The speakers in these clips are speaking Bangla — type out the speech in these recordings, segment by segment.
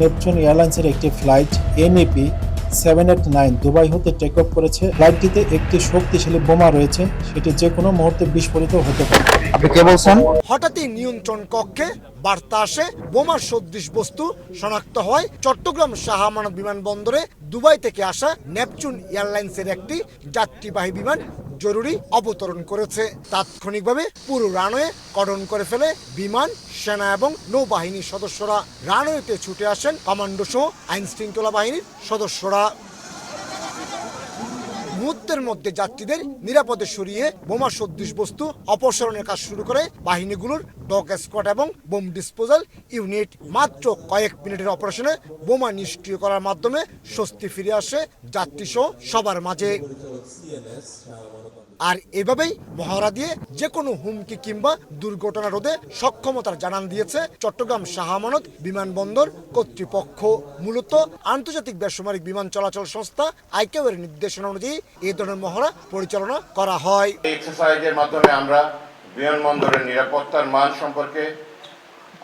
নেপচুন এয়ারলাইন্সের একটি flight NEP seven eight nine Dubai হতে টেক অফ করেছে। ফ্লাইটটিতে একটি শক্তিশালী বোমা রয়েছে সেটি যে কোনো মুহূর্তে বিস্ফোরিত হতে পারে। আপনি কে বলছেন? হঠাৎই নিয়ন্ত্রণ কক্ষে বার্তা আসে বোমার সদৃশ বস্তু শনাক্ত হয়। চট্টগ্রাম শাহ আমানত বিমানবন্দরে দুবাই থেকে আসা নেপচুন এয়ারলাইন্সের একটি যাত্রীবাহী বিমান জরুরি অবতরণ করেছে। তাৎক্ষণিকভাবে পুরো রানওয়ে করণ করে ফেলে বিমান, সেনা এবং নৌবাহিনীর সদস্যরা রানওয়েতে ছুটে আসেন কমান্ডো সহ আইন শৃঙ্খলা বাহিনীর সদস্যরা। মুহূর্তের মধ্যে যাত্রীদের নিরাপদে সরিয়ে বোমা সদৃশ বস্তু, অপসারণের কাজ শুরু করে বাহিনীগুলোর ডগ স্কোয়াড এবং বোম ডিসপোজাল ইউনিট মাত্র কয়েক মিনিটের অপারেশনে বোমা নিষ্ক্রিয় করার মাধ্যমে স্বস্তি ফিরে আসে যাত্রী সহ সবার মাঝে। আর এভাবেই মহড়া দিয়ে যে কোনো হুমকি কিংবা দুর্ঘটনা রোধে সক্ষমতার জানান দিয়েছে চট্টগ্রাম শাহ আমানত বিমানবন্দর কর্তৃপক্ষ। মূলত আন্তর্জাতিক বেসামরিক বিমান চলাচল সংস্থা আইকেও এর নির্দেশনা অনুযায়ী এই ধরনের মহড়া পরিচালনা করা হয়। এক্সারসাইজের মাধ্যমে আমরা বিমানবন্দরের নিরাপত্তার মান সম্পর্কে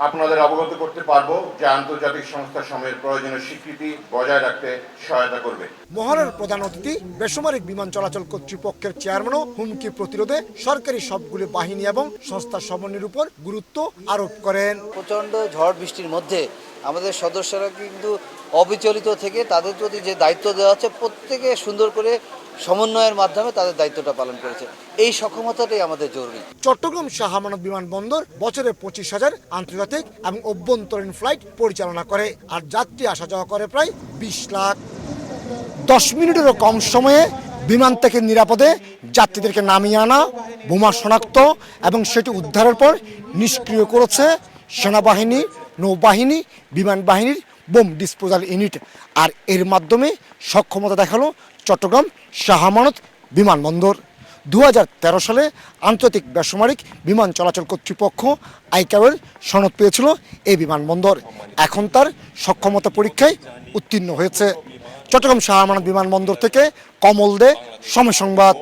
আপনাদের অবগত করতে পারব যে আন্তর্জাতিক সংস্থা সময়ের প্রয়োজনীয় স্বীকৃতি বজায় রাখতে সহায়তা করবে। মহড়ার প্রধান অতিথি বেসামরিক বিমান চলাচল কর্তৃপক্ষের চেয়ারম্যানও হুমকি প্রতিরোধে সরকারি সবগুলি বাহিনী এবং সংস্থা সমন্বয়ের উপর গুরুত্ব আরোপ করেন। প্রচণ্ড ঝড় বৃষ্টির মধ্যে আমাদের সদস্যরা কিন্তু অবিচলিত থেকে তাদের প্রতি যে দায়িত্ব দেওয়া হচ্ছে, প্রত্যেকে সুন্দর করে সমন্বয়ের মাধ্যমে তাদের দায়িত্বটা পালন করেছে। এই সক্ষমতাটাই আমাদের জরুরি। চট্টগ্রাম শাহ আমানত বিমানবন্দর বছরে পঁচিশ হাজার আন্তর্জাতিক এবং অভ্যন্তরীণ ফ্লাইট পরিচালনা করে, আর যাত্রী আসা যাওয়া করে প্রায় বিশ লাখ। দশ মিনিটেরও কম সময়ে বিমান থেকে নিরাপদে যাত্রীদেরকে নামিয়ে আনা, বোমা শনাক্ত এবং সেটি উদ্ধারের পর নিষ্ক্রিয় করেছে সেনাবাহিনী নৌবাহিনী, বিমান বাহিনীর বোম ডিসপোজাল ইউনিট আর এর মাধ্যমে সক্ষমতা দেখাল চট্টগ্রাম শাহ আমানত বিমানবন্দর। দু হাজার তেরো সালে আন্তর্জাতিক বেসামরিক বিমান চলাচল কর্তৃপক্ষ আইকাওয়ের সনদ পেয়েছিল এই বিমানবন্দর। এখন তার সক্ষমতা পরীক্ষায় উত্তীর্ণ হয়েছে। চট্টগ্রাম শাহ আমানত বিমানবন্দর থেকে কমল দে, সময় সংবাদ।